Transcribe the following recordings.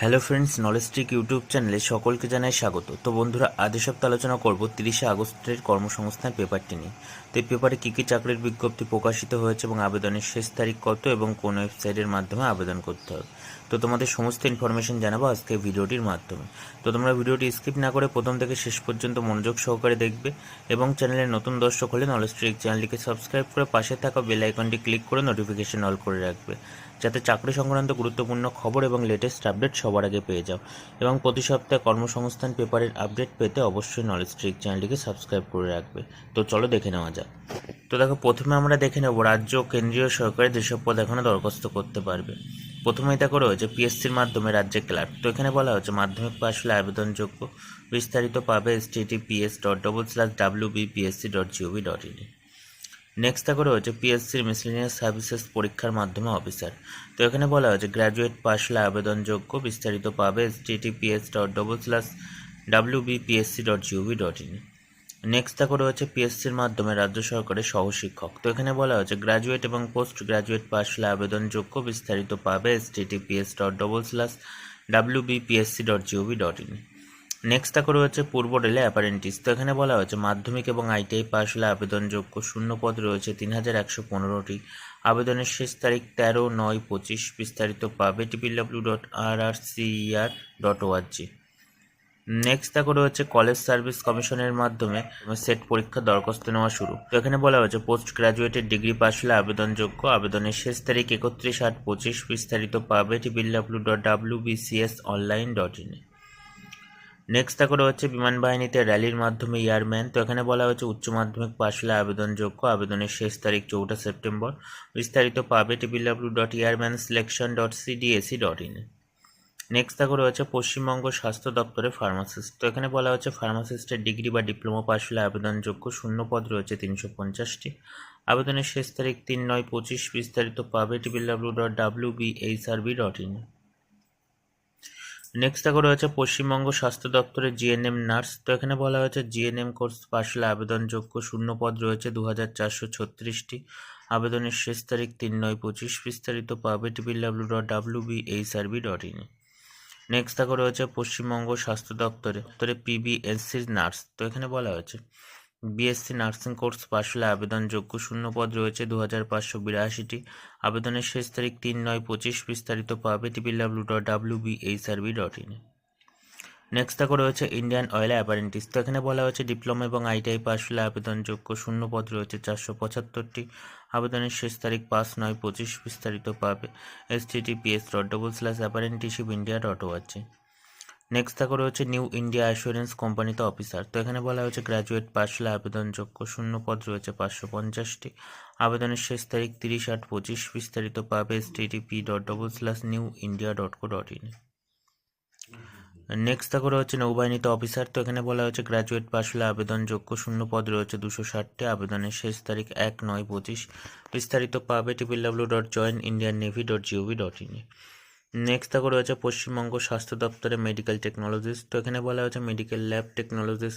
Hello friends knowledge trick YouTube চ্যানেলে সকলকে জানাই স্বাগত। তো বন্ধুরা, আজ সপ্তাহে আলোচনা করব তিরিশে আগস্টের কর্মসংস্থান পেপারটি নিয়ে। তো এই পেপারে কী কী চাকরির বিজ্ঞপ্তি প্রকাশিত হয়েছে এবং আবেদনের শেষ তারিখ কত এবং কোন ওয়েবসাইটের মাধ্যমে আবেদন করতে হবে? তো তোমাদের সমস্ত ইনফরমেশন জানাব আজকে ভিডিওটির মাধ্যমে। তো তোমরা ভিডিওটি স্কিপ না করে প্রথম থেকে শেষ পর্যন্ত মনোযোগ সহকারে দেখবে এবং চ্যানেলের নতুন দর্শক হলে নলেজ ট্রিক চ্যানেলটিকে সাবস্ক্রাইব করে পাশে থাকা বেল আইকনটি ক্লিক করে নোটিফিকেশন অল করে রাখবে। যাতে চাকরি সংক্রান্ত গুরুত্বপূর্ণ খবর এবং লেটেস্ট আপডেট সবার আগে পেয়ে যাও। এবং প্রতি সপ্তাহে কর্মসংস্থান পেপারের আপডেট পেতে অবশ্যই নলেজ ট্রিক চ্যানেলটিকে সাবস্ক্রাইব করে রাখবে। তো চলো দেখে নেওয়া যাক। তো দেখো, প্রথমে আমরা দেখে নেব রাজ্য, কেন্দ্রীয় সরকারের যেসব পদ এখনও দরখাস্ত করতে পারবে। প্রথমেই করে হয়েছে পিএসসির মাধ্যমে রাজ্যে ক্লার্ক তো এখানে বলা হচ্ছে মাধ্যমিক পাশ হলে আবেদনযোগ্য। বিস্তারিত পাবে https dot double slash W BPSC dot GOV dot in next দেখো রয়েছে পিএসসির মিসলিনিয়াস সার্ভিসেস পরীক্ষার মাধ্যমে অফিসার তো এখানে বলা হয়েছে গ্র্যাজুয়েট পাশ হলে আবেদনযোগ্য বিস্তারিত পাবে https dot double slash W BPSC dot GOV dot in next দেখো রয়েছে পিএসসির মাধ্যমে রাজ্য সরকারের সহশিক্ষক। তো এখানে বলা হয়েছে গ্র্যাজুয়েট এবং পোস্ট গ্র্যাজুয়েট পাশ হলে আবেদনযোগ্য বিস্তারিত পাবে S dot double slash W BPSC dot GOV dot in next তা করে হচ্ছে পূর্ব রেলে অ্যাপারেন্টিস তো এখানে বলা হয়েছে, মাধ্যমিক এবং আইটিআই পাশ হলে আবেদনযোগ্য শূন্য পদ রয়েছে তিন হাজার একশো পনেরোটি। আবেদনের শেষ তারিখ তেরো নয় পঁচিশ, বিস্তারিত পাবে TPW dot R R CER dot ORG next দেখো রয়েছে কলেজ সার্ভিস কমিশনের মাধ্যমে সেট পরীক্ষা দরখাস্ত নেওয়া শুরু। তো এখানে বলা হয়েছে পোস্ট গ্রাজুয়েটের ডিগ্রি পাশ হলে আবেদনযোগ্য। আবেদনের শেষ তারিখ একত্রিশ আট পঁচিশ, বিস্তারিত পাবে TPW dot W BCS online dot in next দেখো রয়েছে বিমান বাহিনীতে র্যালির মাধ্যমে এয়ারম্যান তো এখানে বলা হয়েছে উচ্চ মাধ্যমিক পাশ হলে আবেদনযোগ্য। আবেদনের শেষ তারিখ চৌঠা সেপ্টেম্বর। বিস্তারিত পাবে TPW dot airman selection dot CDAC dot in next দেখো রয়েছে পশ্চিমবঙ্গ স্বাস্থ্য দপ্তরে ফার্মাসিস্ট তো এখানে বলা হচ্ছে ফার্মাসিস্টের ডিগ্রি বা ডিপ্লোমা পাশ হলে আবেদনযোগ্য শূন্য পদ রয়েছে তিনশো পঞ্চাশটি। আবেদনের শেষ তারিখ তিন নয় পঁচিশ, বিস্তারিত পাবে TPW dot W B H R B dot in next দেখো রয়েছে পশ্চিমবঙ্গ স্বাস্থ্য দপ্তরের জিএনএম নার্স। তো এখানে বলা হয়েছে জিএনএম কোর্স পাশ হলে আবেদনযোগ্য শূন্য পদ রয়েছে দু হাজার চারশো ছত্রিশটি। আবেদনের শেষ তারিখ তিন নয় পঁচিশ। বিস্তারিত পাবে TPW dot W B H R B dot in next দেখো রয়েছে পশ্চিমবঙ্গ স্বাস্থ্য দপ্তরে দপ্তরে পিবিএসসির নার্স। তো এখানে বলা হয়েছে বিএসসি নার্সিং কোর্স পাশ হলে আবেদনযোগ্য শূন্য পদ রয়েছে দু হাজার পাঁচশো বিরাশিটি। আবেদনের শেষ তারিখ তিন নয় পঁচিশ বিস্তারিত পাবে TPW dot W B H R B dot in next দেখো রয়েছে ইন্ডিয়ান অয়েল অ্যাপারেন্টিস তো এখানে বলা হয়েছে ডিপ্লোমা এবং আইটিআই পাশ হলে আবেদনযোগ্য শূন্য পদ রয়েছে চারশো পঁচাত্তরটি। আবেদনের শেষ তারিখ পাঁচ নয় পঁচিশ বিস্তারিত পাবে। S T T P S dot double slash apprenticeship India dot ORG next দেখো রয়েছে নিউ ইন্ডিয়া অ্যাসুরেন্স কোম্পানিতে অফিসার তো এখানে বলা হয়েছে গ্র্যাজুয়েট পাশ হলে আবেদনযোগ্য শূন্য পদ রয়েছে পাঁচশো পঞ্চাশটি। আবেদনের শেষ তারিখ তিরিশ আট পঁচিশ, বিস্তারিত পাবে S dot double slash new India dot co dot in next দেখো রয়েছে নৌবাহিনীতে অফিসার তো এখানে বলা হয়েছে গ্র্যাজুয়েট পাশ হলে আবেদনযোগ্য শূন্য পদ রয়েছে দুশো ষাটটি। আবেদনের শেষ তারিখ এক নয় পঁচিশ। বিস্তারিত পাবে TPW dot join Indian navy dot GOV dot in next দেখো রয়েছে পশ্চিমবঙ্গ স্বাস্থ্য দপ্তরে মেডিকেল টেকনোলজিস তো এখানে বলা হয়েছে মেডিকেল ল্যাব টেকনোলজিস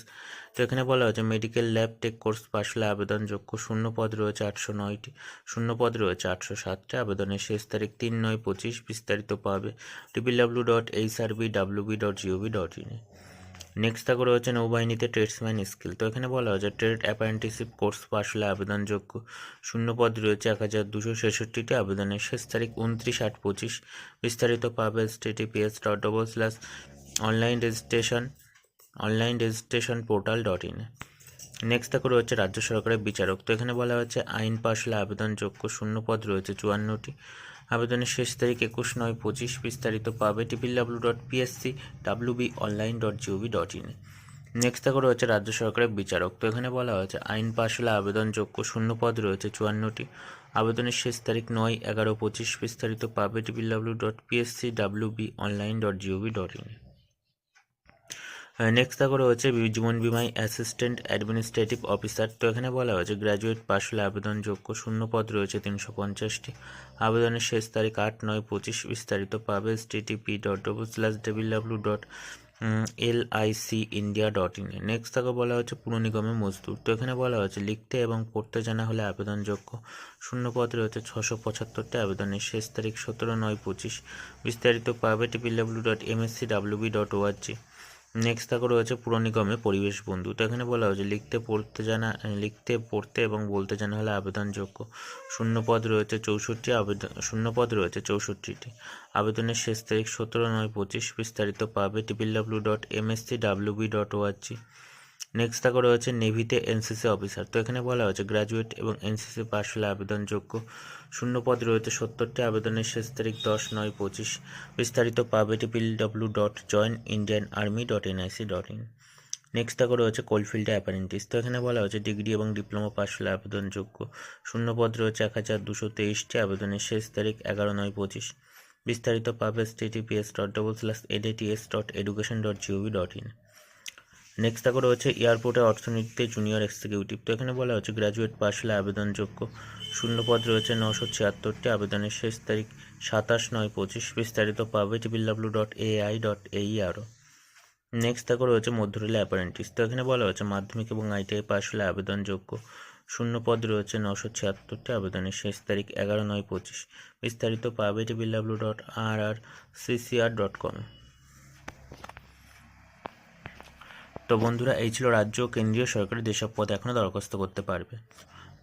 তো এখানে বলা হয়েছে মেডিকেল ল্যাব টেক কোর্স পাশলে আবেদনযোগ্য। শূন্য পদ রয়েছে আটশো নয়টি। শূন্য পদ রয়েছে আটশো সাতটি। আবেদনের শেষ তারিখ তিন নয় পঁচিশ, বিস্তারিত পাবে TPW dot H R B WB dot GOV dot in next দেখো রয়েছে নৌবাহিনীতে ট্রেডসম্যান স্কিল তো এখানে বলা হয়েছে ট্রেড অ্যাপ্রেন্টিসিপ কোর্স পাশ হলে আবেদনযোগ্য শূন্য পদ রয়েছে এক হাজার দুশো ছেষট্টিটি। আবেদনের শেষ তারিখ উনত্রিশ আট পঁচিশ। বিস্তারিত পাবে TTPS dot double slash online registration online registration portal dot in next দেখো রয়েছে রাজ্য সরকারের বিচারক। তো এখানে বলা হয়েছে আইন পাশ হলে আবেদনযোগ্য শূন্য পদ রয়েছে চুয়ান্নটি। আবেদনের শেষ তারিখ একুশ নয় পঁচিশ বিস্তারিত পাবে TPW dot PSC WB online dot GOV dot in next দেখা রয়েছে রাজ্য সরকারের বিচারক। তো এখানে বলা হয়েছে, আইন পাশ হলে আবেদনযোগ্য শূন্য পদ রয়েছে চুয়ান্নটি। আবেদনের শেষ তারিখ নয় এগারো পঁচিশ বিস্তারিত পাবে TPW dot PSC WB online dot GOV dot in next দেখো রয়েছে জীবন বিমায় অ্যাসিস্ট্যান্ট অ্যাডমিনিস্ট্রেটিভ অফিসার তো এখানে বলা হয়েছে গ্র্যাজুয়েট পাশ হলে আবেদনযোগ্য শূন্য পদ রয়েছে তিনশো পঞ্চাশটি। আবেদনের শেষ তারিখ আট নয় পঁচিশ বিস্তারিত পাবে TTP dot double slash W dot L I C India dot in next তাকে বলা হচ্ছে পুর নিগমে মজদুর। তো এখানে বলা হচ্ছে লিখতে এবং পড়তে জানা হলে আবেদনযোগ্য শূন্য পদ রয়েছে ছশো পঁচাত্তরটি। আবেদনের শেষ তারিখ সতেরো নয় পঁচিশ বিস্তারিত পাবে TPW dot MSC WB dot ORG next থাকে রয়েছে পুরনিকমে পরিবেশ বন্ধু। তো এখানে বলা হয়েছে, লিখতে, পড়তে জানা, লিখতে, পড়তে এবং বলতে জানা হলে আবেদনযোগ্য। শূন্য পদ রয়েছে চৌষট্টি, আবেদন শূন্য পদ রয়েছে চৌষট্টিটি। আবেদনের শেষ তারিখ সতেরো নয় পঁচিশ, বিস্তারিত পাবে TPL W dot M S C WB dot ORG next থাকে রয়েছে নেভিতে এনসিসি অফিসার তো এখানে বলা হয়েছে গ্র্যাজুয়েট এবং এনসিসি পাশ হলে আবেদনযোগ্য। শূন্য পদ রয়েছে সত্তরটি, আবেদনের শেষ তারিখ দশ নয় পঁচিশ। বিস্তারিত পাবে TPW dot join Indian army dot NIC dot in next থাকে রয়েছে কোলফিল্ডে অ্যাপারেন্টিস তো এখানে বলা হয়েছে ডিগ্রি এবং ডিপ্লোমা পাশ হলে আবেদনযোগ্য। শূন্য পদ রয়েছে এক হাজার দুশো তেইশটি, আবেদনের শেষ তারিখ এগারো নয় পঁচিশ। বিস্তারিত পাবে TTPS dot double slash ADTS dot education dot GOV dot in next থাকে রয়েছে এয়ারপোর্টে অর্থনীতিতে জুনিয়র এক্সিকিউটিভ তো এখানে বলা হচ্ছে গ্র্যাজুয়েট পাশ হলে আবেদনযোগ্য। শূন্য পদ রয়েছে নশো ছিয়াত্তরটি। আবেদনের শেষ তারিখ সাতাশ নয় পঁচিশ। বিস্তারিত পাবে টিপিডাব্লিউ ডট এআই ডট এই আরও নেক্সট থাকে রয়েছে মধ্যরেলে অ্যাপারেন্টিস তো এখানে বলা হচ্ছে মাধ্যমিক এবং আইটিআই পাশ হলে আবেদনযোগ্য। শূন্য পদ রয়েছে নশো ছিয়াত্তরটি। আবেদনের শেষ তারিখ এগারো নয় পঁচিশ। বিস্তারিত পাবে TPW dot R R CCR dot com তো বন্ধুরা, এই ছিল রাজ্য ও কেন্দ্রীয় সরকারের যেসব পদ এখনও দরখাস্ত করতে পারবে।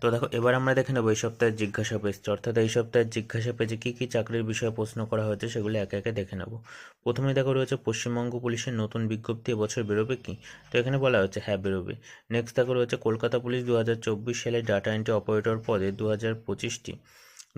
তো দেখো, এবার আমরা দেখে নেব এই সপ্তাহের জিজ্ঞাসা পেজটি অর্থাৎ এই সপ্তাহের জিজ্ঞাসা পেজে কী কী চাকরির বিষয়ে প্রশ্ন করা হয়েছে সেগুলো একে একে দেখে নেব। প্রথমে দেখো, রয়েছে পশ্চিমবঙ্গ পুলিশের নতুন বিজ্ঞপ্তি, এবছর বেরোবে কি? তো এখানে বলা হয়েছে হ্যাঁ বেরোবে। নেক্সট দেখো, রয়েছে কলকাতা পুলিশ দু হাজার চব্বিশ সালে ডাটা এন্ট্রি অপারেটর পদে দু হাজার পঁচিশটি,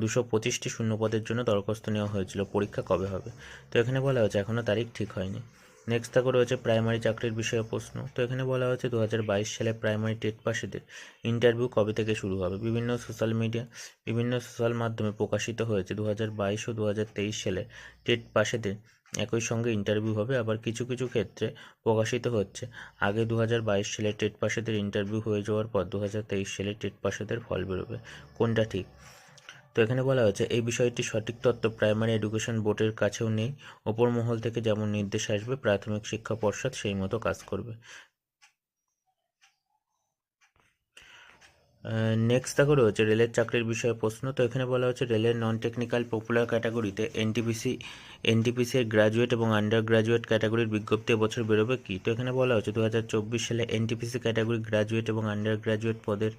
দুশো পঁচিশটি শূন্য পদের জন্য দরখাস্ত নেওয়া হয়েছিল। পরীক্ষা কবে হবে? তো এখানে বলা হয়েছে এখনও তারিখ ঠিক হয়নি। নেক্সট থাকো রয়েছে প্রাইমারি চাকরির বিষয়ে প্রশ্ন। তো এখানে বলা হয়েছে দু হাজার বাইশ সালে প্রাইমারি টেট পাশেদের ইন্টারভিউ কবে থেকে শুরু হবে? বিভিন্ন সোশ্যাল মিডিয়া বিভিন্ন সোশ্যাল মাধ্যমে প্রকাশিত হয়েছে। দু হাজার বাইশ ও দু হাজার তেইশ সালে টেট পাশেদের একই সঙ্গে ইন্টারভিউ হবে। আবার কিছু কিছু ক্ষেত্রে প্রকাশিত হচ্ছে। আগে দু হাজার বাইশ সালে টেট পাশেদের ইন্টারভিউ হয়ে যাওয়ার পর দু হাজার তেইশ সালে টেট পাশেদের ফল বেরোবে। কোনটা ঠিক? তো এখানে বলা হয়েছে, এই বিষয়টি সঠিক তথ্য প্রাইমারি এডুকেশন বোর্ডের কাছেও নেই। ওপর মহল থেকে যেমন নির্দেশ আসবে, প্রাথমিক শিক্ষা পর্ষদ সেই মতো কাজ করবে। নেক্সট দেখো রয়েছে রেলের চাকরির বিষয়ে প্রশ্ন। তো এখানে বলা হচ্ছে রেলের নন টেকনিক্যাল পপুলার ক্যাটাগরিতে এনটিপিসি এনটিপিসি এর গ্র্যাজুয়েট এবং আন্ডার গ্র্যাজুয়েট ক্যাটাগরির বিজ্ঞপ্তি এবছর বেরোবে কি? তো এখানে বলা হচ্ছে দু হাজার চব্বিশ সালে এনটিপিসি ক্যাটাগরি গ্র্যাজুয়েট এবং আন্ডার গ্র্যাজুয়েট পদের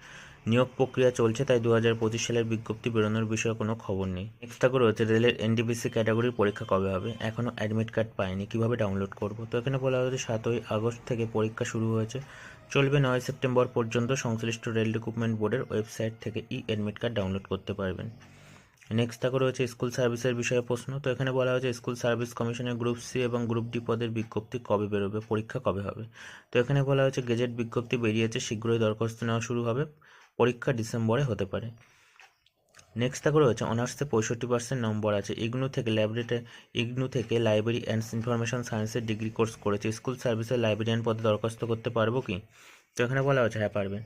নিয়োগ প্রক্রিয়া চলছে, তাই দু হাজার পঁচিশ সালের বিজ্ঞপ্তি বেরোনোর বিষয়ে কোনো খবর নেই। নেক্সট থাকো রয়েছে রেলের এনটিপিসি ক্যাটাগরির পরীক্ষা কবে হবে? এখনও অ্যাডমিট কার্ড পাইনি, কীভাবে ডাউনলোড করব? তো এখানে বলা হয়েছে সাতই আগস্ট থেকে পরীক্ষা শুরু হয়েছে। চলবে নয় সেপ্টেম্বর পর্যন্ত সংশ্লিষ্ট রেল রিক্রুটমেন্ট বোর্ডের ওয়েবসাইট থেকে ই অ্যাডমিট কার্ড ডাউনলোড করতে পারবেন। নেক্সট থাকো রয়েছে স্কুল সার্ভিসের বিষয়ে প্রশ্ন। তো এখানে বলা হয়েছে স্কুল সার্ভিস কমিশনের গ্রুপ সি এবং গ্রুপ ডি পদের বিজ্ঞপ্তি কবে বেরোবে, পরীক্ষা কবে হবে? তো এখানে বলা হয়েছে গেজেট বিজ্ঞপ্তি বেরিয়েছে, শীঘ্রই দরখাস্ত নেওয়া শুরু হবে। পরীক্ষা ডিসেম্বরে হতে পারে। নেক্সট থাকো রয়েছে অনার্সে পঁয়ষট্টি পার্সেন্ট নম্বর আছে। ইগনু থেকে ল্যাবরেটরি, ইগনু থেকে লাইব্রেরি অ্যান্ড ইনফরমেশন সায়েন্সের ডিগ্রি কোর্স করেছে। স্কুল সার্ভিসের লাইব্রেরিয়ান পদে দরখাস্ত করতে পারব কি? তো এখানে বলা হচ্ছে হ্যাঁ পারবেন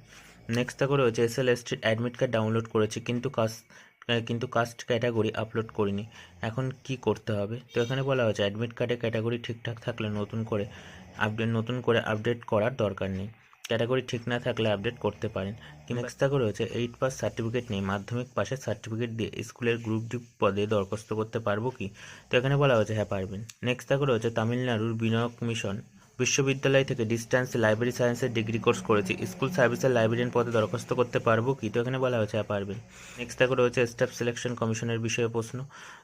নেক্সট থাকো রয়েছে এস এল এসটির অ্যাডমিট কার্ড ডাউনলোড করেছি, কিন্তু কাস্ট কিন্তু কাস্ট ক্যাটাগরি আপলোড করিনি। এখন কি করতে হবে? তো এখানে বলা হয়েছে অ্যাডমিট কার্ডে ক্যাটাগরি ঠিকঠাক থাকলে নতুন করে আপডেট নতুন করে আপডেট করার দরকার নেই। ক্যাটাগরি ঠিক না থাকলে আপডেট করতে পারেন। নেক্সট করে রয়েছে এইট পাস সার্টিফিকেট নেই। মাধ্যমিক পাশের সার্টিফিকেট দিয়ে স্কুলের গ্রুপ ডি পদে দরখাস্ত করতে পারব কি? তো এখানে বলা হয়েছে হ্যাঁ পারবেন। নেক্সট করে রয়েছে তামিলনাড়ুর বিনয়ক মিশন বিশ্ববিদ্যালয় থেকে ডিস্ট্যান্স লাইব্রেরি সায়েন্সের ডিগ্রি কোর্স করেছি। স্কুল সার্ভিসের লাইব্রেরিয়ান পদে দরখাস্ত করতে পারব কি? তো এখানে বলা হয়েছে হ্যাঁ পারবেন। নেক্সট থাকো রয়েছে স্টাফ সিলেকশন কমিশনের বিষয়ে প্রশ্ন।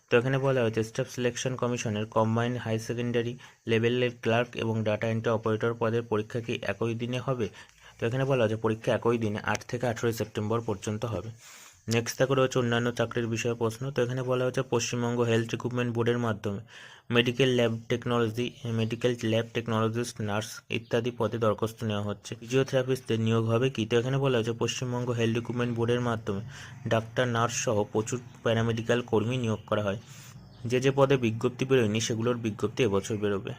তো এখানে বলা হয়েছে স্টাফ সিলেকশন কমিশনের কম্বাইন্ড হাই সেকেন্ডারি লেভেলের ক্লার্ক এবং ডাটা এন্ট্রি অপারেটর পদের পরীক্ষা কি একই দিনে হবে? তো এখানে বলা হয়েছে, পরীক্ষা একই দিনে, আট থেকে আঠেরোই সেপ্টেম্বর পর্যন্ত হবে। নেক্সট থাকে রয়েছে অন্যান্য চাকরির বিষয়ে প্রশ্ন। তো এখানে বলা হচ্ছে পশ্চিমবঙ্গ হেলথ রিক্রুটমেন্ট বোর্ডের মাধ্যমে medical lab technology medical lab technologist nurse ইত্যাদি পদে দরখাস্ত নেওয়া হচ্ছে। ফিজিওথেরাপিস্টদের নিয়োগ হবে কি? তো এখানে বলা হচ্ছে পশ্চিমবঙ্গ হেলথ রিক্রুটমেন্ট বোর্ডের মাধ্যমে ডাক্তার নার্স সহ প্রচুর প্যারামেডিক্যাল কর্মী নিয়োগ করা হয়। যে যে পদে বিজ্ঞপ্তি বেরোয়নি সেগুলোর বিজ্ঞপ্তি এবছর বেরোবে।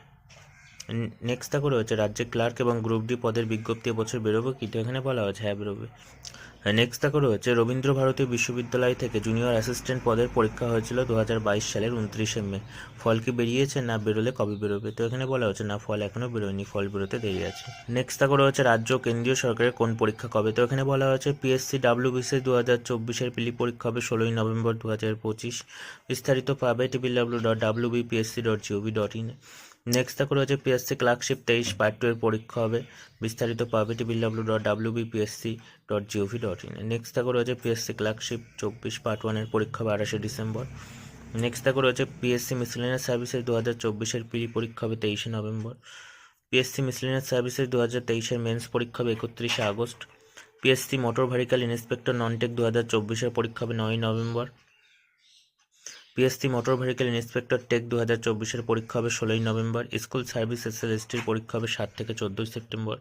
নেক্সট থাকো রয়েছে রাজ্যে ক্লার্ক এবং গ্রুপ ডি পদের বিজ্ঞপ্তি এবছর বেরোবে কি? তো এখানে বলা হয়েছে হ্যাঁ বেরোবে। নেক্সট দেখো রয়েছে, রবীন্দ্র ভারতী বিশ্ববিদ্যালয় থেকে জুনিয়র অ্যাসিস্ট্যান্ট পদের পরীক্ষা হয়েছিল দু হাজার বাইশ সালের উনত্রিশে মে। ফল কি বেরিয়েছে না বেরোলে কবে বেরোবে? তো এখানে বলা হচ্ছে না, ফল এখনও বেরোয়নি, ফল বেরোতে দেরি আছে। নেক্সট দেখো রয়েছে, রাজ্য কেন্দ্রীয় সরকারের কোন পরীক্ষা কবে? তো এখানে বলা হয়েছে পিএসসি ডাব্লিউবিসি দু হাজার চব্বিশের পিলি পরীক্ষা হবে ষোলোই নভেম্বর দু হাজার পঁচিশ। বিস্তারিত পাবে TPL W dot W BPSC dot GOV dot in next দেখো রয়েছে পিএসসি ক্লার্কশিপ তেইশ পার্ট টু এর পরীক্ষা হবে। বিস্তারিত পাবে TPL W dot W BPSC dot GOV dot in next দেখো রয়েছে পিএসসি ক্লার্কশিপ চব্বিশ পার্ট ওয়ানের পরীক্ষা হবে আঠাশে ডিসেম্বর। নেক্সট দেখো রয়েছে পিএসসি মিসলেনিয়াস সার্ভিসেস দু হাজার চব্বিশের পিলি পরীক্ষা হবে তেইশে নভেম্বর। পিএসসি মিসলেনিয়াস সার্ভিসেস দু হাজার তেইশের মেন্স পরীক্ষা হবে একত্রিশে August. PSC motor vehicle inspector non tech দু হাজার চব্বিশের পরীক্ষা হবে নয় November. PSC motor vehicle inspector tech দু হাজার চব্বিশের পরীক্ষা হবে ষোলোই নভেম্বর, স্কুল সার্ভিস এসএলএসটির পরীক্ষা হবে সাত থেকে চোদ্দোই সেপ্টেম্বর।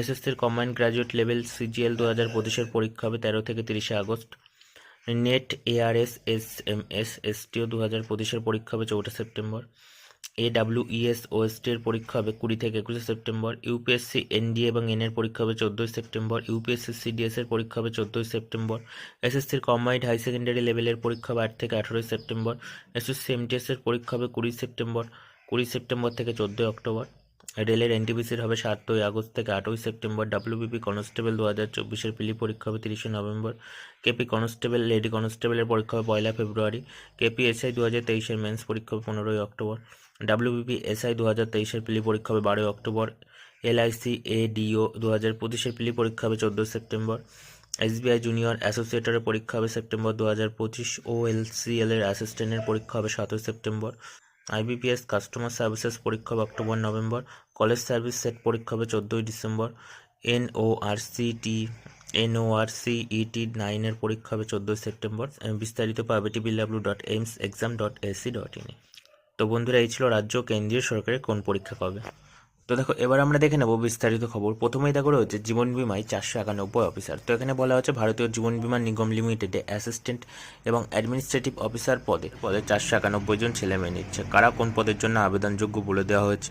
এসএসসির কম্বাইন্ড গ্র্যাজুয়েট লেভেল সিজিএল দু হাজার পঁচিশের পরীক্ষা হবে তেরো থেকে তিরিশে August. Net ARS S M S STO দু হাজার পঁচিশের পরীক্ষা হবে চৌঠা September. A W ES OST এর পরীক্ষা হবে কুড়ি থেকে একুশে সেপ্টেম্বর ইউপিএসসি এনডিএ এবং এন এর পরীক্ষা হবে চোদ্দোই সেপ্টেম্বর ইউপিএসসি সিডিএস এর পরীক্ষা হবে চোদ্দোই সেপ্টেম্বর এসএসসির কম্বাইন্ড হাই সেকেন্ডারি লেভেলের পরীক্ষা হবে আট থেকে আঠেরোই সেপ্টেম্বর এসএসসি এমটিএস এর পরীক্ষা হবে কুড়ি সেপ্টেম্বর কুড়ি সেপ্টেম্বর থেকে চোদ্দোই অক্টোবর রেলের এনটিপিসির হবে সাতই আগস্ট থেকে আটই সেপ্টেম্বর ডাব্লিউবিপি কনস্টেবল দু হাজার চব্বিশের পিলি পরীক্ষা হবে তিরিশে নভেম্বর কেপি কনস্টেবল লেডি কনস্টেবলের পরীক্ষা হবে পয়লা ফেব্রুয়ারি কেপি এসআই দু হাজার তেইশের মেন্স পরীক্ষা হবে পনেরোই অক্টোবর। ডাব্লিউবিপি এসআই দু হাজার তেইশের পিলি পরীক্ষা হবে বারোই অক্টোবর এলআইসি এডিও দু হাজার পঁচিশের পিলি পরীক্ষা হবে চোদ্দোই সেপ্টেম্বর এসবিআই জুনিয়র অ্যাসোসিয়েটের পরীক্ষা হবে সেপ্টেম্বর দু হাজার পঁচিশ ও এর অ্যাসিস্ট্যান্টের পরীক্ষা হবে সাতই সেপ্টেম্বর আইবিপিএস কাস্টমার সার্ভিসেস পরীক্ষা হবে October, November college service set পরীক্ষা হবে চোদ্দোই ডিসেম্বর এনওআরসিটি এনওআরসিইটি নাইনের পরীক্ষা হবে চোদ্দোই সেপ্টেম্বর বিস্তারিত পাবে TBW dot AIIMS exam dot AC dot ইনে তো বন্ধুরা, এই ছিল রাজ্য কেন্দ্রীয় সরকারের কোন পরীক্ষা কবে? তো দেখো, এবার আমরা দেখে নেব বিস্তারিত খবর। প্রথমেই দেখো রয়েছে জীবন বিমায় চারশো একানব্বই অফিসার তো এখানে বলা হচ্ছে ভারতীয় জীবন বিমা নিগম লিমিটেডে অ্যাসিস্ট্যান্ট এবং অ্যাডমিনিস্ট্রেটিভ অফিসার পদে পদে চারশো একানব্বই জন ছেলে মেয়ে নিচ্ছে। কারা কোন পদের জন্য আবেদনযোগ্য বলে দেওয়া হয়েছে?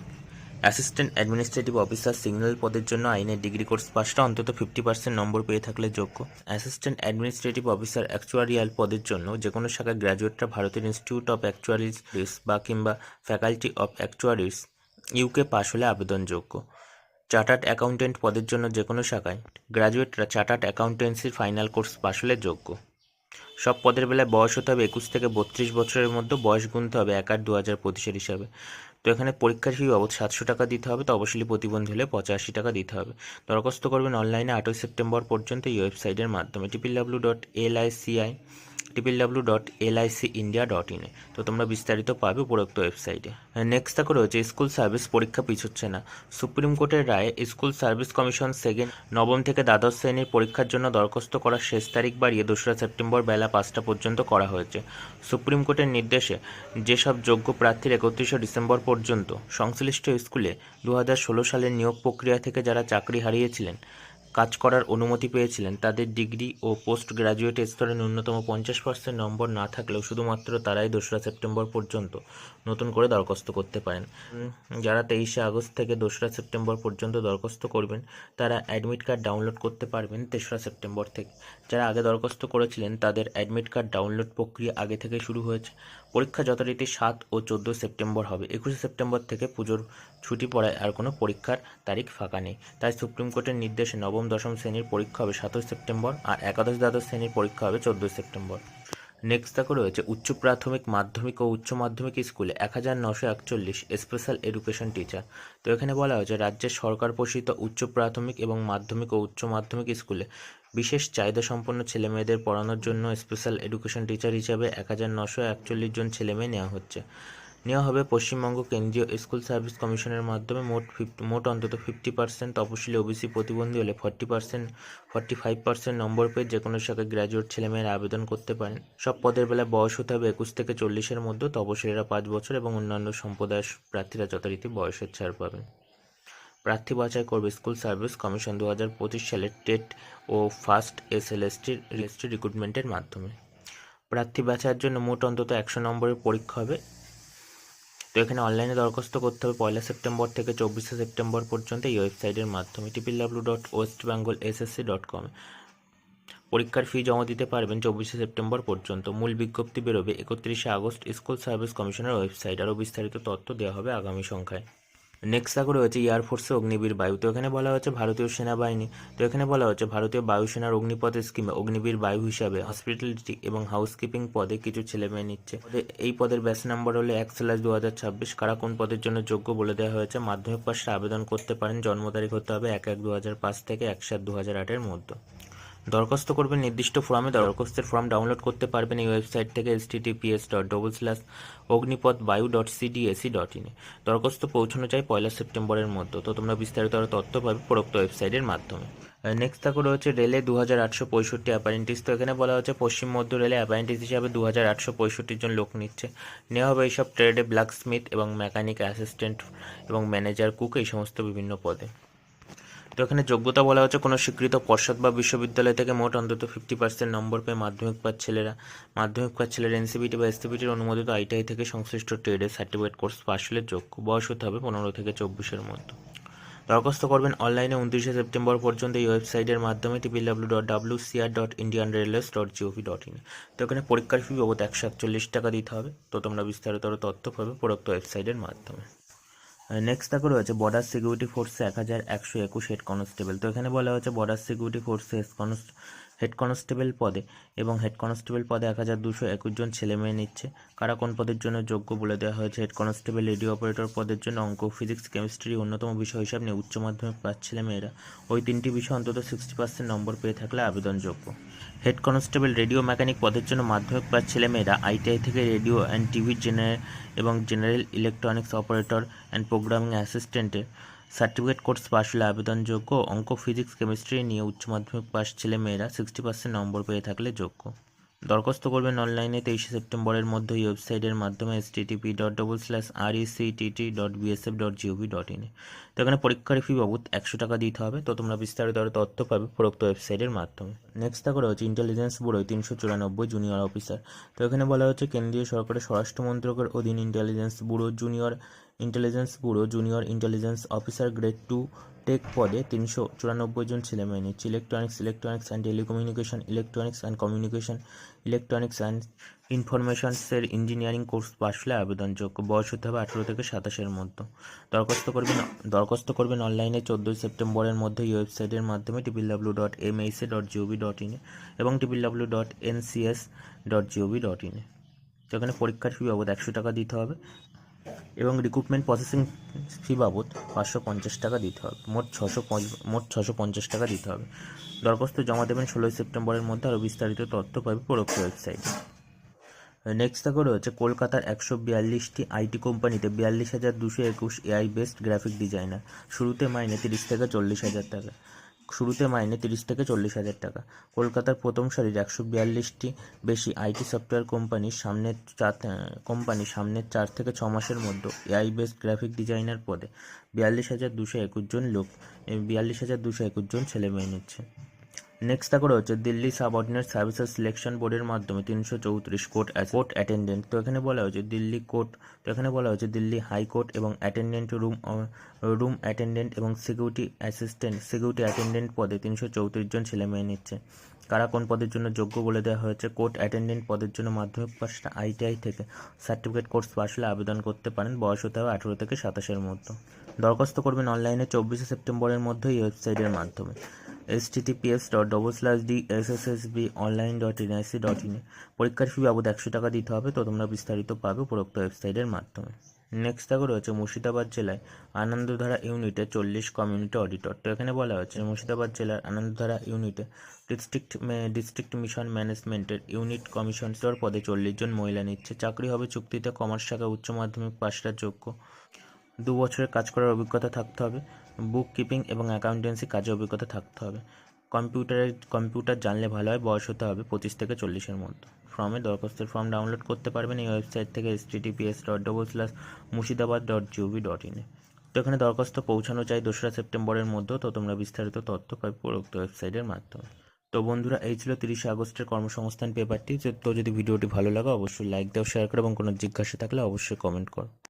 অ্যাসিস্ট্যান্ট অ্যাডমিনিস্ট্রেটিভ অফিসার সিগন্যাল পদের জন্য আইনের ডিগ্রি কোর্স পাসটা অন্তত ফিফটি পার্সেন্ট নম্বর পেয়ে থাকলে যোগ্য। অ্যাসিস্ট্যান্ট অ্যাডমিনিস্ট্রেটিভ অফিসার অ্যাকচুয়ারিয়াল পদের জন্য যে কোনো শাখায় গ্র্যাজুয়েটরা ভারতের ইনস্টিটিউট অফ অ্যাকচুয়ারিজ বা কিংবা faculty of actuaries UK pass হলে আবেদনযোগ্য। চার্টার্ড অ্যাকাউন্টেন্ট পদের জন্য যে কোনো শাখায় গ্র্যাজুয়েটরা চার্টার্ড অ্যাকাউন্টেন্সির ফাইনাল কোর্স পাশ হলে যোগ্য। সব পদের বেলায় বয়স হতে হবে একুশ থেকে বত্রিশ বছরের মধ্যে, বয়স গুনতে হবে এক আট দু হাজার পঁচিশের হিসাবে। তো এখানে পরীক্ষার ফি বাবদ সাতশো টাকা দিতে হবে, তো অবশ্যই প্রতিবন্ধী হলে পঁচাশি টাকা দিতে হবে। দরখাস্ত করবেন অনলাইনে আটই সেপ্টেম্বর পর্যন্ত এই ওয়েবসাইটের মাধ্যমে। টিপিল W dot L I C I W dot L I C India dot ইনে তো তোমরা বিস্তারিত পাবে উপরোক্ত ওয়েবসাইটে নেক্সট দেখো রয়েছে স্কুল সার্ভিস পরীক্ষা পিছুচ্ছে না। সুপ্রিম কোর্টের রায়ে স্কুল সার্ভিস কমিশন সেকেন্ড নবম থেকে দ্বাদশ শ্রেণির পরীক্ষার জন্য দরখাস্ত করার শেষ তারিখ বাড়িয়ে দোসরা সেপ্টেম্বর বেলা পাঁচটা পর্যন্ত করা হয়েছে। সুপ্রিম কোর্টের নির্দেশে যেসব যোগ্য প্রার্থীর একত্রিশে ডিসেম্বর পর্যন্ত সংশ্লিষ্ট স্কুলে দু হাজার ষোলো সালের নিয়োগ প্রক্রিয়া থেকে যারা চাকরি হারিয়েছিলেন কাজ করার অনুমতি পেয়েছিলেন। তাদের ডিগ্রি ও পোস্ট গ্রাজুয়েট স্তরে ন্যূনতম পঞ্চাশ পার্সেন্ট নম্বর না থাকলেও শুধুমাত্র তারাই দোসরা সেপ্টেম্বর পর্যন্ত নতুন করে দরখাস্ত করতে পারেন। যারা তেইশে আগস্ট থেকে দোসরা সেপ্টেম্বর পর্যন্ত দরখাস্ত করবেন, তারা অ্যাডমিট কার্ড ডাউনলোড করতে পারবেন তেসরা সেপ্টেম্বর থেকে। যারা আগে দরখাস্ত করেছিলেন, তাদের অ্যাডমিট কার্ড ডাউনলোড প্রক্রিয়া আগে থেকে শুরু হয়েছে। পরীক্ষা যথারীতি সাত ও চোদ্দ সেপ্টেম্বর হবে। একুশে সেপ্টেম্বর থেকে পুজোর ছুটি পড়ায় আর কোনো পরীক্ষার তারিখ ফাঁকা নেই। তাই সুপ্রিম কোর্টের নির্দেশে নবম দশম শ্রেণির পরীক্ষা হবে সাতই সেপ্টেম্বর আর একাদশ দ্বাদশ শ্রেণির পরীক্ষা হবে চোদ্দোই সেপ্টেম্বর। নেক্সট দেখো রয়েছে উচ্চ প্রাথমিক মাধ্যমিক ও উচ্চ মাধ্যমিক স্কুলে এক হাজার নশো একচল্লিশ স্পেশাল এডুকেশন টিচার তো এখানে বলা হয়েছে রাজ্যের সরকার পোষিত উচ্চ প্রাথমিক এবং মাধ্যমিক ও উচ্চ মাধ্যমিক স্কুলে বিশেষ চাহিদা সম্পন্ন ছেলেমেয়েদের পড়ানোর জন্য স্পেশাল এডুকেশন টিচার হিসাবে এক হাজার নশো একচল্লিশ জন ছেলেমেয়ে নেওয়া হচ্ছে। নেওয়া হবে পশ্চিমবঙ্গ কেন্দ্রীয় স্কুল সার্ভিস কমিশনের মাধ্যমে। মোট ফিফটি, মোট অন্তত ফিফটি পার্সেন্ট তপশিলি ওবিসি প্রতিবন্ধী হলে forty percent, forty five percent number পেয়ে যে কোনো শাখায় গ্র্যাজুয়েট ছেলেমেয়েরা আবেদন করতে পারেন। সব পদের বেলায় বয়স হতে হবে একুশ থেকে চল্লিশের মধ্যে। তপশিলীরা পাঁচ বছর এবং অন্যান্য সম্প্রদায়ের প্রার্থীরা যথারীতি বয়সের ছাড় পাবেন। প্রার্থী বাছাই করবে স্কুল সার্ভিস কমিশন দু হাজার পঁচিশ সালের টেট ও ফার্স্ট এস এল এসটির রিক্রুটমেন্টের মাধ্যমে। প্রার্থী বাছাইয়ের জন্য মোট অন্তত একশো নম্বরের পরীক্ষা হবে। তো এখানে অনলাইনে দরখাস্ত করতে হবে পয়লা সেপ্টেম্বর থেকে চব্বিশে সেপ্টেম্বর পর্যন্ত এই ওয়েবসাইটের মাধ্যমে টিপিল W dot West Bengal SSC dot com পরীক্ষার ফি জমা দিতে পারবেন চব্বিশে সেপ্টেম্বর পর্যন্ত। মূল বিজ্ঞপ্তি বেরোবে একত্রিশে আগস্ট স্কুল সার্ভিস কমিশনের ওয়েবসাইট। আরও বিস্তারিত তথ্য দেওয়া হবে আগামী সংখ্যায়। নেক্সট থাকো রয়েছে এয়ারফোর্সে অগ্নিবীর বায়ু। তো এখানে বলা হচ্ছে ভারতীয় সেনাবাহিনী, তো এখানে বলা হচ্ছে ভারতীয় বায়ুসেনার অগ্নিপথ স্কিমে অগ্নিবীর বায়ু হিসাবে হসপিটালিটি এবং হাউসকিপিং পদে কিছু ছেলে মেয়ে নিচ্ছে। এই পদের ব্যাচ নাম্বার হলো এক স্ল্যাশ দু হাজার ছাব্বিশ। কারা কোন পদের জন্য যোগ্য বলে দেওয়া হয়েছে? মাধ্যমিক পাশে আবেদন করতে পারেন। জন্ম তারিখ হতে হবে এক এক দু হাজার পাঁচ থেকে এক সাত দু হাজার আটের মধ্যে। দরখাস্ত করবেন নির্দিষ্ট ফর্মে দরখাস্তের ফর্ম ডাউনলোড করতে পারবেন এই ওয়েবসাইট থেকে S T TPS dot double slash Agnipath Vayu dot CDAC dot ইনে দরখাস্ত পৌঁছানো চাই পয়লা সেপ্টেম্বরের মধ্যে। তো তোমরা বিস্তারিত আরও তথ্য পাবে উপরোক্ত ওয়েবসাইটের মাধ্যমে। নেক্সট থাকো রয়েছে রেলে দু হাজার আটশো পঁয়ষট্টি অ্যাপারেন্টিস তো এখানে বলা হচ্ছে পশ্চিম মধ্য রেলে অ্যাপারেন্টিস হিসাবে দু হাজার আটশো পঁয়ষট্টি জন লোক নিচ্ছে। নেওয়া হবে এইসব ট্রেডে ব্ল্যাক স্মিথ এবং মেকানিক অ্যাসিস্ট্যান্ট এবং ম্যানেজার কুক এই সমস্ত বিভিন্ন পদে। তো এখানে যোগ্যতা বলা হচ্ছে কোনো স্বীকৃত পর্ষদ বা বিশ্ববিদ্যালয় থেকে মোট অন্তত ফিফটি পার্সেন্ট নম্বর পেয়ে মাধ্যমিক পাস ছেলেরা। মাধ্যমিক পাস ছেলেরা এনসিবিটি বা এসসিবিটির অনুমোদিত আইটিআই থেকে সংশ্লিষ্ট ট্রেডের সার্টিফিকেট কোর্স পাশ হলে যোগ্য। বয়স হতে হবে পনেরো থেকে চব্বিশের মধ্যে। দরখাস্ত করবেন অনলাইনে উনত্রিশে সেপ্টেম্বর পর্যন্ত এই ওয়েবসাইটের মাধ্যমে TPW dot W CR dot Indian railways dot GOV dot in তো এখানে পরীক্ষার ফি বাবদ একশো একচল্লিশ টাকা দিতে হবে। তো তোমরা বিস্তারিত তথ্য পাবে উপরোক্ত ওয়েবসাইটের মাধ্যমে। নেক্সট থাকো রয়েছে বর্ডার সিকিউরিটি ফোর্সে এক হাজার একশো একুশ হেড কনস্টেবল তো এখানে বলা হচ্ছে বর্ডার সিকিউরিটি ফোর্সে হেড কনস্টেবল পদে এবং হেড কনস্টেবল পদে এক হাজার দুশো একুশ জন ছেলে মেয়ে নিচ্ছে। কারা কোন পদের জন্য যোগ্য বলে দেওয়া হয়েছে? হেড কনস্টেবল রেডিও অপারেটর পদের জন্য অঙ্ক ফিজিক্স কেমিস্ট্রি অন্যতম বিষয় হিসাব নিয়ে উচ্চ মাধ্যমিক পাস ছেলে মেয়েরা। ওই তিনটি বিষয় অন্তত সিক্সটি পার্সেন্ট নম্বর পেয়ে থাকলে আবেদনযোগ্য। হেড কনস্টেবল রেডিও মেকানিক পদের জন্য মাধ্যমিক পাস ছেলেমেয়েরা আইটিআই থেকে রেডিও অ্যান্ড টিভি জেনারেল এবং general electronics operator and programming অ্যাসিস্ট্যান্টে certificate course pass হলে আবেদনযোগ্য। অঙ্ক, ফিজিক্স, কেমিস্ট্রি নিয়ে উচ্চ মাধ্যমিক পাস ছেলেমেয়েরা সিক্সটি পার্সেন্ট নম্বর পেয়ে থাকলে যোগ্য। দরখাস্ত করবেন অনলাইনে তেইশে সেপ্টেম্বরের মধ্যে এই ওয়েবসাইটের মাধ্যমে S TTP dot double slash R ECTT dot BSF dot GOV dot ইনে তো এখানে পরীক্ষার ফি বাবদ একশো টাকা দিতে হবে। তো তোমরা বিস্তারিত আরও তথ্য পাবে প্রোক্ত ওয়েবসাইটের মাধ্যমে। নেক্সট থাকা হচ্ছে ইন্টেলিজেন্স ব্যুরোয় তিনশো চুরানব্বই জুনিয়র অফিসার তো এখানে বলা হচ্ছে, কেন্দ্রীয় সরকারের স্বরাষ্ট্র মন্ত্রকের অধীন intelligence bureau junior intelligence bureau junior intelligence officer grade two tech পদে তিনশো চুরানব্বই জন ছেলে মেয়ে নিচ্ছে। Electronics electronics and telecommunication electronics and communication electronics and ইনফরমেশনসের engineering course pass আবেদনযোগ্য। বয়স হতে হবে আঠেরো থেকে সাতাশের মধ্যে। দরখাস্ত করবেন দরখাস্ত করবেন অনলাইনে চোদ্দোই সেপ্টেম্বরের মধ্যে এই ওয়েবসাইটের মাধ্যমে টিপিল ডাব্লিউ ডট এম এইসে ডট জিওভি ডট ইনে এবং টিপিল W dot NCS dot GOV dot ইনে তো এখানে পরীক্ষার ফি বাবদ একশো টাকা দিতে হবে। এবং রিক্রুটমেন্ট প্রসেসিং ফি বাবদ পাঁচশো পঞ্চাশ টাকা দিতে হবে। মোট ছশো মোট ছশো পঞ্চাশ টাকা দিতে হবে। দরখাস্ত জমা দেবেন ষোলোই সেপ্টেম্বরের মধ্যে আরও বিস্তারিত তথ্য পাবে পরোক্ষ ওয়েবসাইটে। নেক্সট থাকো রয়েছে কলকাতার একশো বিয়াল্লিশটি আইটি কোম্পানিতে বিয়াল্লিশ হাজার দুশো একুশ এআই বেস্ট গ্রাফিক ডিজাইনার শুরুতে মাইনে তিরিশ থেকে চল্লিশ হাজার টাকা। শুরুতে মাইনে তিরিশ থেকে চল্লিশ হাজার টাকা। কলকাতার প্রথম সারির একশো বিয়াল্লিশটি বেশি আইটি সফটওয়্যার কোম্পানির সামনের চার কোম্পানি সামনের চার থেকে ছ মাসের মধ্যে এআই বেস গ্রাফিক ডিজাইনার পদে। বিয়াল্লিশ হাজার দুশো একুশ জন লোক বিয়াল্লিশ হাজার দুশো একুশ জন ছেলে মেয়ে নিচ্ছে। নেক্সট থাকো হচ্ছে দিল্লি সাবঅর্ডিনেট সার্ভিসেস সিলেকশন বোর্ডের মাধ্যমে তিনশো চৌত্রিশ কোর্ট কোর্ট অ্যাটেন্ডেন্ট তো এখানে বলা হয়েছে দিল্লি কোর্ট তো এখানে বলা হয়েছে দিল্লি হাইকোর্ট এবং অ্যাটেন্ডেন্ট রুম রুম অ্যাটেন্ডেন্ট এবং সিকিউরিটি অ্যাসিস্ট্যান্ট সিকিউরিটি অ্যাটেন্ডেন্ট পদে তিনশো চৌত্রিশ জন ছেলে মেয়ে নিচ্ছে। কারা কোন পদের জন্য যোগ্য বলে দেওয়া হয়েছে? কোর্ট অ্যাটেন্ডেন্ট পদের জন্য মাধ্যমিক পাশটা আইটিআই থেকে সার্টিফিকেট কোর্স পাশ হলে আবেদন করতে পারেন বয়স হতে হবে আঠেরো থেকে সাতাশের মধ্যে। দরখাস্ত করবেন অনলাইনে চব্বিশে সেপ্টেম্বরের মধ্যে এই ওয়েবসাইটের মাধ্যমে। S dot double slash D S S S B online dot NIC dot ইনে পরীক্ষার ফি বাবদ একশো টাকা দিতে হবে, তো তোমরা বিস্তারিত পাবে উপরোক্ত ওয়েবসাইটের মাধ্যমে। নেক্সট থাকো রয়েছে মুর্শিদাবাদ জেলায় আনন্দধারা ইউনিটে চল্লিশ কমিউনিটি অডিটর তো এখানে বলা হয়েছে মুর্শিদাবাদ জেলার আনন্দধারা ইউনিটে ডিস্ট্রিক্ট ডিস্ট্রিক্ট মিশন ম্যানেজমেন্টের ইউনিট কমিশনার পদে চল্লিশ জন মহিলা নিচ্ছে। চাকরি হবে চুক্তিতে কমার্স শাখা উচ্চ মাধ্যমিক পাশটা যোগ্য। দু বছরের কাজ করার অভিজ্ঞতা থাকতে হবে বুক কিপিং এবং অ্যাকাউন্টেন্সি কাজে অভিজ্ঞতা থাকতে হবে। কম্পিউটারের, কম্পিউটার জানলে ভালো হয়, বয়স হতে হবে পঁচিশ থেকে চল্লিশের মধ্যে। ফর্মে দরখাস্তের ফর্ম ডাউনলোড করতে পারবেন এই ওয়েবসাইট থেকে S TTPS dot double slash Murshidabad dot GOV dot ইনে তো এখানে দরখাস্ত পৌঁছানো চাই দোসরা সেপ্টেম্বরের মধ্যেও তো তোমরা বিস্তারিত তথ্য পাবে উপরোক্ত ওয়েবসাইটের মাধ্যমে। তো বন্ধুরা, এই ছিল তিরিশে আগস্টের কর্মসংস্থান পেপারটি তো যদি ভিডিওটি ভালো লাগে, অবশ্যই লাইক দাও শেয়ার করো এবং কোনো জিজ্ঞাসা থাকলে অবশ্যই কমেন্ট করো।